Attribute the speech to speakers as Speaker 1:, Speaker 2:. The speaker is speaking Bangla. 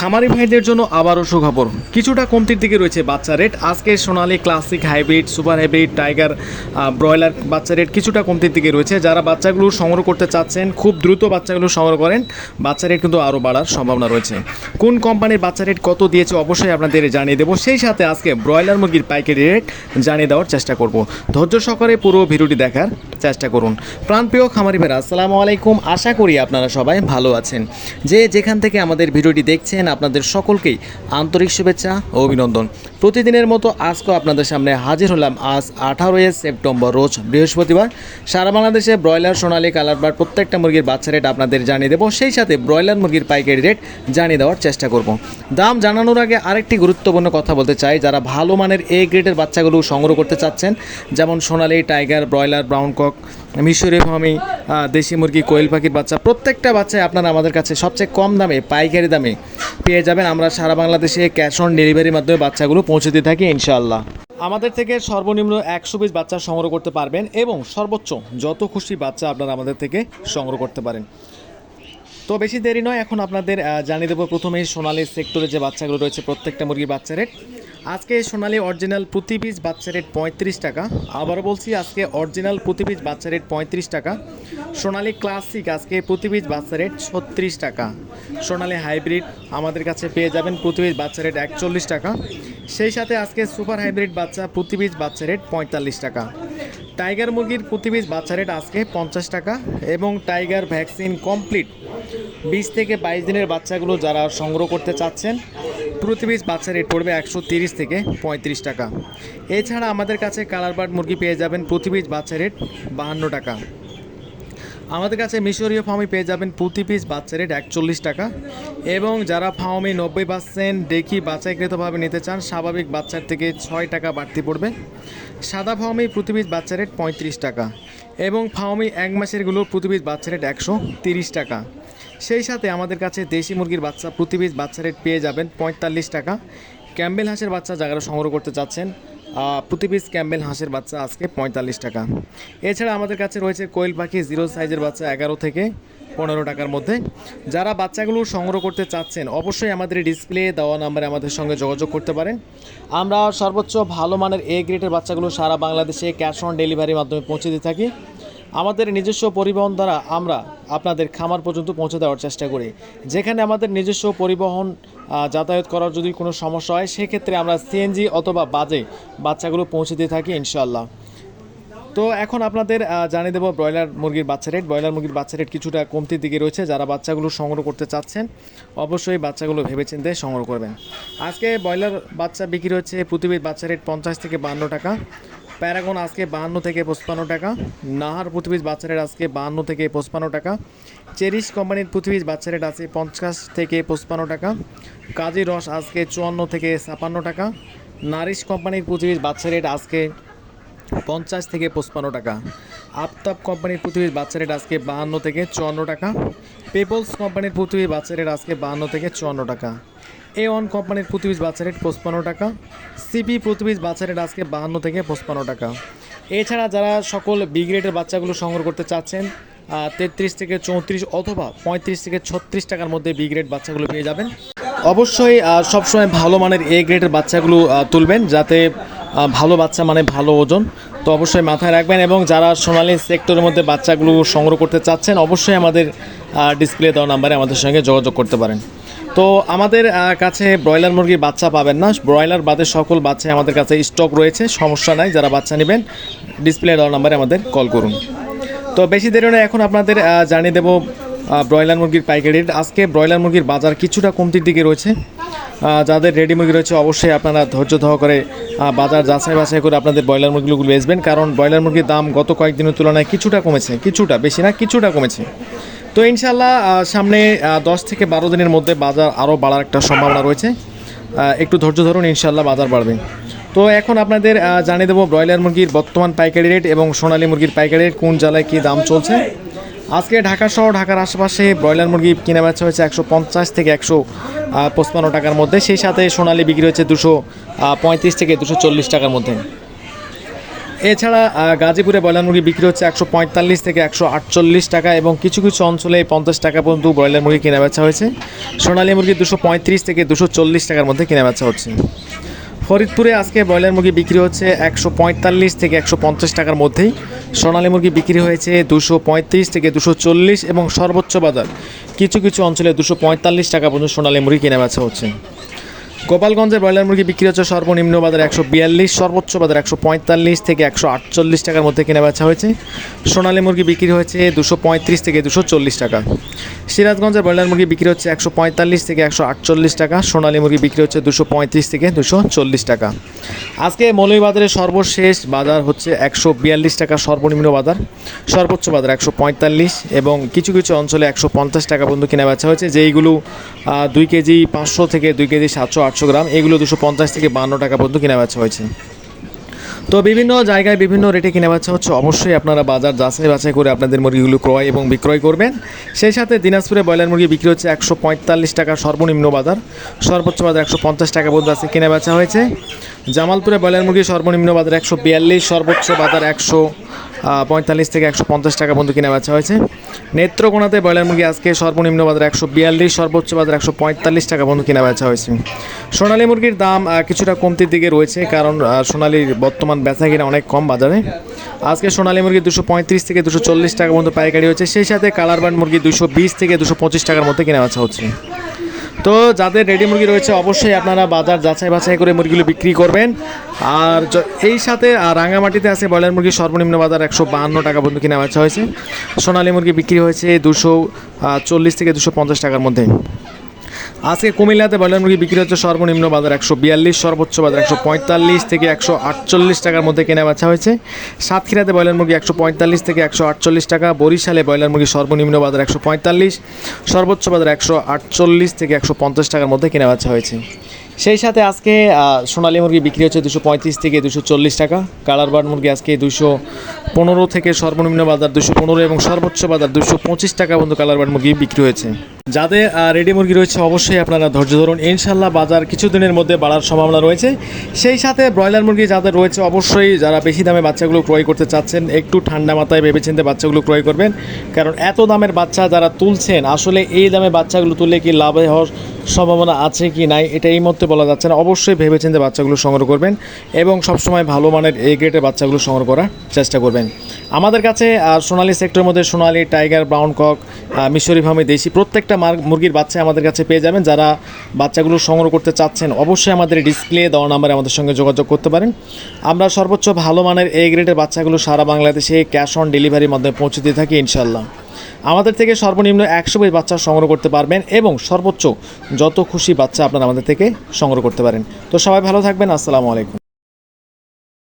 Speaker 1: খামারি ভাইদের জন্য আবারও সুখবর। কিছুটা কমতির দিকে রয়েছে বাচ্চা রেট। আজকে Sonali classic hybrid, super hybrid, tiger broiler বাচ্চা রেট কিছুটা কমতির দিকে রয়েছে। যারা বাচ্চাগুলো সংগ্রহ করতে চাচ্ছেন, খুব দ্রুত বাচ্চাগুলো সংগ্রহ করেন। বাচ্চা রেট কিন্তু আরও বাড়ার সম্ভাবনা রয়েছে। কোন কোম্পানির বাচ্চা রেট কত দিয়েছে অবশ্যই আপনাদের জানিয়ে দেবো। সেই সাথে আজকে ব্রয়লার মুরগির পাইকারি রেট জানিয়ে দেওয়ার চেষ্টা করব। ধৈর্য সহকারে পুরো ভিডিওটি দেখার চেষ্টা করুন। প্রাণপ্রিয় খামারি ভাইরা, আসসালামু আলাইকুম। আশা করি আপনারা সবাই ভালো আছেন। যে যেখান থেকে আমাদের ভিডিওটি দেখছেন আপনাদের সকলকেই আন্তরিক শুভেচ্ছা ও অভিনন্দন। প্রতিদিনের মতো আজকেও আপনাদের সামনে হাজির হলাম আজ আঠারোই সেপ্টেম্বর, রোজ বৃহস্পতিবার। সারা বাংলাদেশে ব্রয়লার, সোনালী কালারবার প্রত্যেকটা মুরগির বাচ্চা রেট আপনাদের জানিয়ে দেবো। সেই সাথে ব্রয়লার মুরগির পাইকারি রেট জানিয়ে দেওয়ার চেষ্টা করব। দাম জানানোর আগে আরেকটি গুরুত্বপূর্ণ কথা বলতে চাই। যারা ভালো মানের এ গ্রেডের বাচ্চাগুলো সংগ্রহ করতে চাচ্ছেন, যেমন Sonali, tiger, broiler, brown cock মিশরি ফার্মি দেশি মুরগি, কোয়েল পাখির বাচ্চা, প্রত্যেকটা বাচ্চায় আপনারা আমাদের কাছে সবচেয়ে কম দামে, পাইকারি দামে পেয়ে যাবেন। আমরা সারা বাংলাদেশে ক্যাশ অন ডেলিভারির মাধ্যমে বাচ্চাগুলো পৌঁছে দিয়ে থাকি, ইনশাআল্লাহ। আমাদের থেকে সর্বনিম্ন একশো পিস বাচ্চা সংগ্রহ করতে পারবেন এবং সর্বোচ্চ যত খুশি বাচ্চা আপনারা আমাদের থেকে সংগ্রহ করতে পারেন। তো বেশি দেরি নয়, এখন আপনাদের জানিয়ে দেবো প্রথমেই সোনালি সেক্টরে যে বাচ্চাগুলো রয়েছে, প্রত্যেকটা মুরগির বাচ্চা রেট। আজকে সোনালি অরিজিনাল প্রতি পিস বাচ্চা রেট পঁয়ত্রিশ টাকা। আবারও বলছি, আজকে অরিজিনাল প্রতি পিস বাচ্চা রেট পঁয়ত্রিশ টাকা। সোনালি ক্লাসিক আজকে প্রতি পিস বাচ্চা রেট ছত্রিশ টাকা। সোনালি হাইব্রিড আমাদের কাছে পেয়ে যাবেন প্রতি পিস বাচ্চা রেট একচল্লিশ টাকা। সেই সাথে আজকে সুপার হাইব্রিড বাচ্চা প্রতি পিস বাচ্চা রেট পঁয়তাল্লিশ টাকা। টাইগার মুরগির প্রতি পিস বাচ্চা রেট আজকে পঞ্চাশ টাকা এবং টাইগার ভ্যাকসিন কমপ্লিট। বিশ থেকে বাইশ দিনের বাচ্চাগুলো যারা সংগ্রহ করতে চাচ্ছেন প্রতি পিস বাচ্চা রেট পড়বে একশো তিরিশ থেকে পঁয়ত্রিশ টাকা। এছাড়া আমাদের কাছে কালার বার্ড মুরগি পেয়ে যাবেন প্রতি পিস বাচ্চা রেট বাহান্ন টাকা। আমাদের কাছে মিশরীয় ফার্মি পেয়ে যাবেন প্রতি পিস বাচ্চা রেট একচল্লিশ টাকা এবং যারা ফার্মি নব্বই পার্সেন্ট দেখি বাচ্চাকৃতভাবে নিতে চান, স্বাভাবিক বাচ্চার থেকে ছয় টাকা বাড়তি পড়বে। সাদা ফার্মি প্রতি পিস বাচ্চা রেট পঁয়ত্রিশ টাকা এবং ফার্মি এক মাসেরগুলো প্রতি পিস বাচ্চা রেট একশো তিরিশ টাকা। সেই সাথে আমাদের কাছে দেশি মুরগির বাচ্চা প্রতি বাচ্চা রেট পেয়ে যাবেন পঁয়তাল্লিশ টাকা। ক্যাম্বেল হাঁসের বাচ্চা যারা সংগ্রহ করতে চাচ্ছেন প্রতি পিস ক্যাম্বেল হাঁসের বাচ্চা আজকে পঁয়তাল্লিশ টাকা। এছাড়া আমাদের কাছে রয়েছে কোয়েল পাখি, জিরো সাইজের বাচ্চা এগারো থেকে পনেরো টাকার মধ্যে। যারা বাচ্চাগুলো সংগ্রহ করতে চাচ্ছেন, অবশ্যই আমাদের ডিসপ্লে দেওয়া নাম্বারে আমাদের সঙ্গে যোগাযোগ করতে পারেন। আমরা সর্বোচ্চ ভালো মানের এ গ্রেডের বাচ্চাগুলো সারা বাংলাদেশে ক্যাশ অন ডেলিভারির মাধ্যমে পৌঁছে দিয়ে থাকি। আমাদের নিজস্ব পরিবহন দ্বারা আমরা আপনাদের খামার পর্যন্ত পৌঁছে দেওয়ার চেষ্টা করি। যেখানে আমাদের নিজস্ব পরিবহন যাতায়াত করার যদি কোনো সমস্যা হয়, সেক্ষেত্রে আমরা সিএনজি অথবা বাজে বাচ্চাগুলো পৌঁছে দিয়ে থাকি ইনশাল্লাহ তো এখন আপনাদের জানিয়ে দেবো ব্রয়লার মুরগির বাচ্চা রেট ব্রয়লার মুরগির বাচ্চা রেট কিছুটা কমতির দিকে রয়েছে। যারা বাচ্চাগুলো সংগ্রহ করতে চাচ্ছেন, অবশ্যই বাচ্চাগুলো ভেবেচিন্তে সংগ্রহ করবেন। আজকে ব্রয়লার বাচ্চা বিক্রি হচ্ছে প্রতিবিদ বাচ্চা রেট পঞ্চাশ থেকে বান্ন টাকা। প্যারাগন আজকে বাহান্ন থেকে পঁচপান্ন টাকা, নাহার প্রতিবিজ বাচ্চা রেট আজকে বাহান্ন থেকে পঁচপান্ন টাকা, চেরিশ কোম্পানির প্রতিবিজ বাচ্চা রেট আছে পঞ্চাশ থেকে পঁচপান্ন টাকা, কাজী রস আজকে চুয়ান্ন থেকে ছাপান্ন টাকা, নারিশ কোম্পানির প্রতিবিজ বাচ্চা রেট আজকে পঞ্চাশ থেকে পঁচপান্ন টাকা, আফতাব কোম্পানির পৃথিবীর বাচ্চা রেট আজকে বাহান্ন থেকে চুয়ান্ন টাকা, পেপলস কোম্পানির পৃথিবীর বাচ্চা রেট আজকে বাহান্ন থেকে চুয়ান্ন টাকা। এ ওয়ান কোম্পানির পৃথিবীর বাচ্চা রেট পঁচপান্ন টাকা সিপি পৃথিবীর বাচ্চা রেট আজকে বাহান্ন থেকে পঁচপান্ন টাকা। এছাড়া যারা সকল বি গ্রেডের বাচ্চাগুলো সংগ্রহ করতে চাচ্ছেন তেত্রিশ থেকে চৌত্রিশ অথবা পঁয়ত্রিশ থেকে ছত্রিশ টাকার মধ্যে বি গ্রেড বাচ্চাগুলো পেয়ে যাবেন। অবশ্যই সবসময় ভালো মানের এ গ্রেডের বাচ্চাগুলো তুলবেন যাতে ভালো বাচ্চা মানে ভালো ওজন। তো অবশ্যই মাথায় রাখবেন এবং যারা সোনালী সেক্টরের মধ্যে বাচ্চাগুলো সংগ্রহ করতে চাচ্ছেন, অবশ্যই আমাদের ডিসপ্লে দেওয়া নাম্বারে আমাদের সঙ্গে যোগাযোগ করতে পারেন। তো আমাদের কাছে ব্রয়লার মুরগির বাচ্চা পাবেন না। ব্রয়লার বাদে সকল বাচ্চাই আমাদের কাছে স্টক রয়েছে, সমস্যা নাই, যারা বাচ্চা নেবেন ডিসপ্লে দেওয়া নাম্বারে আমাদের কল করুন। তো বেশি দেরি নয় এখন আপনাদের জানিয়ে দেবো ব্রয়লার মুরগির পাইকারি রেট আজকে ব্রয়লার মুরগির বাজার কিছুটা কমতির দিকে রয়েছে। যাদের রেডি মুরগি রয়েছে, অবশ্যই আপনারা ধৈর্য ধহ করে বাজার যাচাই বাছাই করে আপনাদের ব্রয়লার মুরগিগুলো বেচবেন। কারণ ব্রয়লার মুরগির দাম গত কয়েকদিনের তুলনায় কিছুটা কমেছে, কিছুটা, বেশি না, কিছুটা কমেছে। তো ইনশাল্লাহ সামনে দশ থেকে বারো দিনের মধ্যে বাজার আরও বাড়ার একটা সম্ভাবনা রয়েছে। একটু ধৈর্য ধরুন ইনশাল্লাহ বাজার বাড়বে। তো এখন আপনাদের জানিয়ে দেবো ব্রয়লার মুরগির বর্তমান পাইকারি রেট এবং সোনালী মুরগির পাইকারি রেট, কোন জেলায় কী দাম চলছে। আজকে ঢাকা সহ ঢাকার আশেপাশে ব্রয়লার মুরগি কিনে বেচা হয়েছে একশো পঞ্চাশ থেকে একশো পঁচপান্ন টাকার মধ্যে। সেই সাথে সোনালী বিক্রি হয়েছে দুশো পঁয়ত্রিশ থেকে দুশো চল্লিশ টাকার মধ্যে। এছাড়া গাজীপুরে ব্রয়লার মুরগি বিক্রি হচ্ছে একশো পঁয়তাল্লিশ থেকে একশো আটচল্লিশ টাকা এবং কিছু কিছু অঞ্চলে পঞ্চাশ টাকা পর্যন্ত ব্রয়লার মুরগি কেনা বেচা হয়েছে। সোনালী মুরগি দুশো পঁয়ত্রিশ থেকে দুশো চল্লিশ টাকার মধ্যে কেনা বেচা হচ্ছে। ফরিদপুরে আজকে ব্রয়লার মুরগি বিক্রি হচ্ছে একশো পঁয়তাল্লিশ থেকে একশো পঞ্চাশ টাকার মধ্যেই। সোনালী মুরগি বিক্রি হয়েছে দুশো পঁয়ত্রিশ থেকে দুশো চল্লিশ এবং সর্বোচ্চ বাজার। কিছু কিছু অঞ্চলে দুশো পঁয়তাল্লিশ টাকা পর্যন্ত সোনালী মুরগি কেনা বেচা হচ্ছে। গোপালগঞ্জে ব্রয়লার মুরগি বিক্রি হচ্ছে সর্বনিম্ন বাজার একশো বিয়াল্লিশ, সর্বোচ্চ বাজার একশো পঁয়তাল্লিশ থেকে একশো আটচল্লিশ টাকার মধ্যে কেনা বেচা হয়েছে। সোনালী মুরগি বিক্রি হয়েছে দুশো পঁয়ত্রিশ থেকে দুশো চল্লিশ টাকা। সিরাজগঞ্জের ব্রয়লার মুরগি বিক্রি হচ্ছে একশো পঁয়তাল্লিশ থেকে একশো আটচল্লিশ টাকা, সোনালী মুরগি বিক্রি হচ্ছে দুশো পঁয়ত্রিশ থেকে দুশো চল্লিশ টাকা। আজকে মৌলভীবাজারের সর্বশেষ বাজার হচ্ছে একশো বিয়াল্লিশ টাকা সর্বনিম্ন বাজার, সর্বোচ্চ বাজার একশো পঁয়তাল্লিশ এবং কিছু কিছু অঞ্চলে একশো পঞ্চাশ টাকা পর্যন্ত কেনা বেচা হয়েছে, যেইগুলো দুই কেজি পাঁচশো থেকে দুই কেজি সাতশো আটশো গ্রাম, এগুলো দুশো পঞ্চাশ থেকে বান্ন টাকা পর্যন্ত কেনা বেচা হয়েছে। তো বিভিন্ন জায়গায় বিভিন্ন রেটে কেনা বেচা হচ্ছে। অবশ্যই আপনারা বাজার যাচাই বাছাই করে আপনাদের মুরগিগুলো ক্রয় এবং বিক্রয় করবেন। সেই সাথে দিনাজপুরে ব্রয়লার মুরগি বিক্রি হচ্ছে একশো পঁয়তাল্লিশ টাকা সর্বনিম্ন বাজার। সর্বোচ্চ বাজার একশো পঞ্চাশ টাকা পর্যন্ত আছে কেনা বেচা হয়েছে। জামালপুরে ব্রয়লার মুরগি সর্বনিম্ন বাজার একশো বিয়াল্লিশ, সর্বোচ্চ বাজার একশো পঁয়তাল্লিশ থেকে একশো পঞ্চাশ টাকা পর্যন্ত কেনা বেচা হয়েছে। নেত্রকোনাতে ব্রয়লার মুরগি আজকে সর্বনিম্ন বাজার একশো বিয়াল্লিশ, সর্বোচ্চ বাজার একশো পঁয়তাল্লিশ টাকা পর্যন্ত কেনা বেচা হয়েছে। সোনালী মুরগির দাম কিছুটা কমতির দিকে রয়েছে কারণ সোনালির বর্তমান বেচা কিনা অনেক কম বাজারে। আজকে সোনালী মুরগি দুশো পঁয়ত্রিশ থেকে দুশো চল্লিশ টাকা মধ্যে পাইকারি হয়েছে। সেই সাথে কালার বার্ড মুরগি দুশো বিশ থেকে দুশো পঁচিশ টাকার মধ্যে কেনা বেচা হচ্ছে। তো যাদের রেডি মুরগি রয়েছে, অবশ্যই আপনারা বাজার যাচাই বাছাই করে মুরগিগুলো বিক্রি করবেন। আর এই সাথে রাঙামাটিতে আছে ব্রয়লার মুরগি, সর্বনিম্ন বাজার একশো বাহান্ন টাকা পর্যন্ত কেনা বেচা হয়েছে। সোনালী মুরগি বিক্রি হয়েছে দুশো চল্লিশ থেকে দুশো পঞ্চাশ টাকার মধ্যে। আজকে কুমিল্লাতে ব্রয়লার মুরগি বিক্রি হচ্ছে সর্বনিম্ন বাজার একশো বিয়াল্লিশ, সর্বোচ্চ বাজার একশো পঁয়তাল্লিশ থেকে একশো আটচল্লিশ টাকার মধ্যে কেনা বেচা হয়েছে। সাতক্ষীরাতে ব্রয়লার মুরগি একশো পঁয়তাল্লিশ থেকে একশো আটচল্লিশ টাকা, বরিশালে ব্রয়লার মুরগি সর্বনিম্ন বাজার একশো পঁয়তাল্লিশ, সর্বোচ্চ বাজার একশো আটচল্লিশ থেকে একশো পঞ্চাশ টাকার মধ্যে কেনা বেচা হয়েছে। সেই সাথে আজকে সোনালী মুরগি বিক্রি হচ্ছে দুশো পঁয়ত্রিশ থেকে দুশো চল্লিশ টাকা। কালার বার্ড মুরগি আজকে দুশো পনেরো থেকে সর্বনিম্ন বাজার দুশো পনেরো এবং সর্বোচ্চ বাজার দুশো পঁচিশ টাকা পর্যন্ত কালার বার্ড মুরগি বিক্রি হয়েছে। যাদের রেডি মুরগি রয়েছে, অবশ্যই আপনারা ধৈর্য ধরুন। ইনশাল্লাহ বাজার কিছুদিনের মধ্যে বাড়ার সম্ভাবনা রয়েছে। সেই সাথে ব্রয়লার মুরগি যাদের রয়েছে, অবশ্যই যারা বেশি দামে বাচ্চাগুলো ক্রয় করতে চাচ্ছেন, একটু ঠান্ডা মাথায় ভেবেচিন্তে বাচ্চাগুলো ক্রয় করবেন। কারণ এত দামের বাচ্চা যারা তুলছেন, আসলে এই দামে বাচ্চাগুলো তুললে কি লাভে হওয়ার সম্ভাবনা আছে কি নাই, এটা এই মুহূর্তে বলা যাচ্ছে না। অবশ্যই ভেবেচিন্তে বাচ্চাগুলো সংগ্রহ করবেন এবং সবসময় ভালো মানের এই গ্রেডের বাচ্চাগুলো সংগ্রহ করার চেষ্টা করবেন। আমাদের কাছে সোনালি সেক্টরের মধ্যে সোনালি টাইগার ব্রাউন কক মিশরি ফার্মে দেশি প্রত্যেকটা মার- মুরগির বাচ্চা আমাদের কাছে পেয়ে যাবেন। যারা বাচ্চাগুলো সংগ্রহ করতে চাচ্ছেন, অবশ্যই আমাদের ডিসপ্লে দেওয়া নাম্বারে আমাদের সঙ্গে যোগাযোগ করতে পারেন। আমরা সর্বোচ্চ ভালো মানের এই গ্রেডের বাচ্চাগুলো সারা বাংলাদেশে ক্যাশ অন ডেলিভারির মাধ্যমে পৌঁছে দিয়ে থাকি ইনশাল্লাহ আমাদের থেকে সর্বনিম্ন একশো পিস বাচ্চা সংগ্রহ করতে পারবেন এবং সর্বোচ্চ যত খুশি বাচ্চা আপনারা আমাদের থেকে সংগ্রহ করতে পারেন। তো সবাই ভালো থাকবেন, আসসালামু আলাইকুম।